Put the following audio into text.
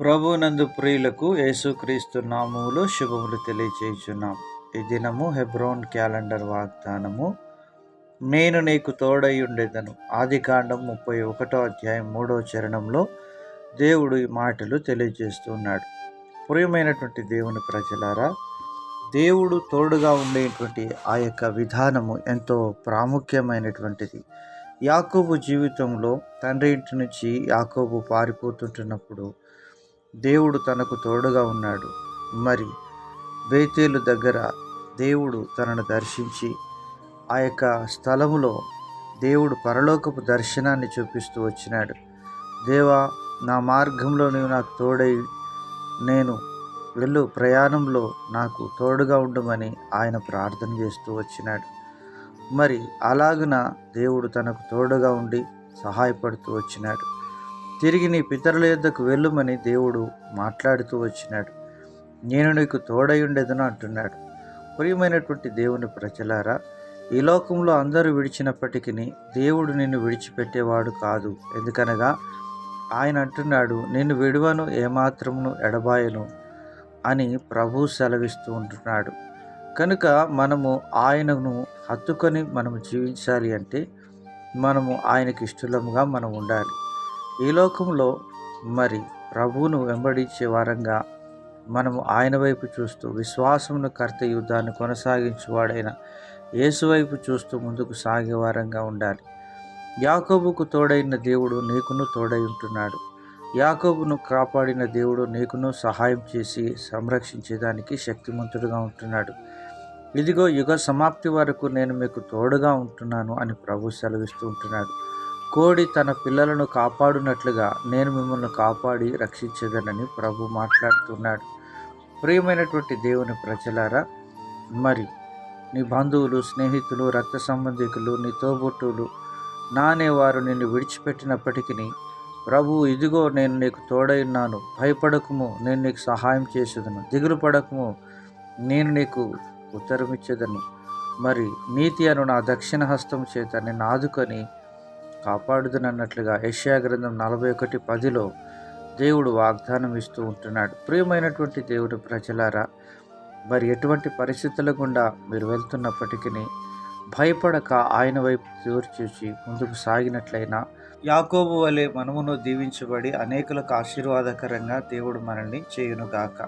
ప్రభునందు ప్రియులకు యేసుక్రీస్తు నామములు శుభములు తెలియచేయుచున్నాం. ఈ దినము హెబ్రోన్ క్యాలెండర్ వాగ్దానము. నేను నీకు తోడై ఉండేదను. ఆది కాండం ముప్పై ఒకటో అధ్యాయం మూడో చరణంలో దేవుడు ఈ మాటలు తెలియజేస్తున్నాడు. ప్రియమైనటువంటి దేవుని ప్రజలారా దేవుడు తోడుగా ఉండేటువంటి ఆ యొక్క విధానము ఎంతో ప్రాముఖ్యమైనటువంటిది. యాకోబు జీవితంలో తండ్రి ఇంటి నుంచి యాకోబు పారిపోతుంటున్నప్పుడు దేవుడు తనకు తోడుగా ఉన్నాడు. మరి బేతేలు దగ్గర దేవుడు తనను దర్శించి ఆ యొక్క స్థలములో దేవుడు పరలోకపు దర్శనాన్ని చూపిస్తూ వచ్చినాడు. దేవా నా మార్గంలో నీవు నాకు తోడై నేను వెళ్ళు ప్రయాణంలో నాకు తోడుగా ఉండమని ఆయన ప్రార్థన చేస్తూ వచ్చినాడు. మరి అలాగున దేవుడు తనకు తోడుగా ఉండి సహాయపడుతూ వచ్చినాడు. తిరిగి నీ పితరుల యొద్దకు వెళ్ళుమని దేవుడు మాట్లాడుతూ వచ్చినాడు. నేను నీకు తోడై అంటున్నాడు. ప్రియమైనటువంటి దేవుని ప్రజలారా ఈ లోకంలో అందరూ విడిచినప్పటికీ దేవుడు నిన్ను విడిచిపెట్టేవాడు కాదు. ఎందుకనగా ఆయన అంటున్నాడు నిన్ను విడువను ఏమాత్రమును ఎడబాయను అని ప్రభు సెలవిస్తూ ఉంటున్నాడు. కనుక మనము ఆయనను హత్తుకొని మనము జీవించాలి అంటే మనము ఆయనకి ఇష్టలముగా మనం ఉండాలి. ఈ లోకంలో మరి ప్రభువును వెంబడించే వారంగా మనము ఆయన వైపు చూస్తూ విశ్వాసమును కర్త యుద్ధాన్ని కొనసాగించేవాడైన యేసు వైపు చూస్తూ ముందుకు సాగే వారంగా ఉండాలి. యాకోబుకు తోడైన దేవుడు నీకును తోడై ఉంటున్నాడు. యాకోబును కాపాడిన దేవుడు నీకును సహాయం చేసి సంరక్షించేదానికి శక్తిమంతుడుగా ఉంటున్నాడు. ఇదిగో యుగ సమాప్తి వరకు నేను మీకు తోడుగా ఉంటున్నాను అని ప్రభు సెలవిస్తూ ఉంటున్నాడు. కోడి తన పిల్లలను కాపాడునట్లుగా నేను మిమ్మల్ని కాపాడి రక్షించదనని ప్రభు మాట్లాడుతున్నాడు. ప్రియమైనటువంటి దేవుని ప్రజలారా మరి నీ బంధువులు స్నేహితులు రక్త సంబంధికులు నీ తోబుట్టువులు నానేవారు నిన్ను విడిచిపెట్టినప్పటికీ ప్రభు ఇదిగో నేను నీకు తోడై భయపడకము నేను నీకు సహాయం చేసేదను. దిగులు పడకము నేను నీకు ఉత్తరమిచ్చేదను. మరి నీతి అను నా దక్షిణ హస్తం చేత నేను ఆదుకొని కాపాడుదనన్నట్లుగా యష్యా గ్రంథం నలభై ఒకటి పదిలో దేవుడు వాగ్దానం ఇస్తూ ఉంటున్నాడు. ప్రియమైనటువంటి దేవుడు ప్రజలారా మరి ఎటువంటి పరిస్థితుల గుండా మీరు వెళ్తున్నప్పటికీ భయపడక ఆయన వైపు దూరు చూసి ముందుకు సాగినట్లయినా యాకోబు వలె మనమును దీవించబడి అనేకులకు ఆశీర్వాదకరంగా దేవుడు మనల్ని చేయునుగాక.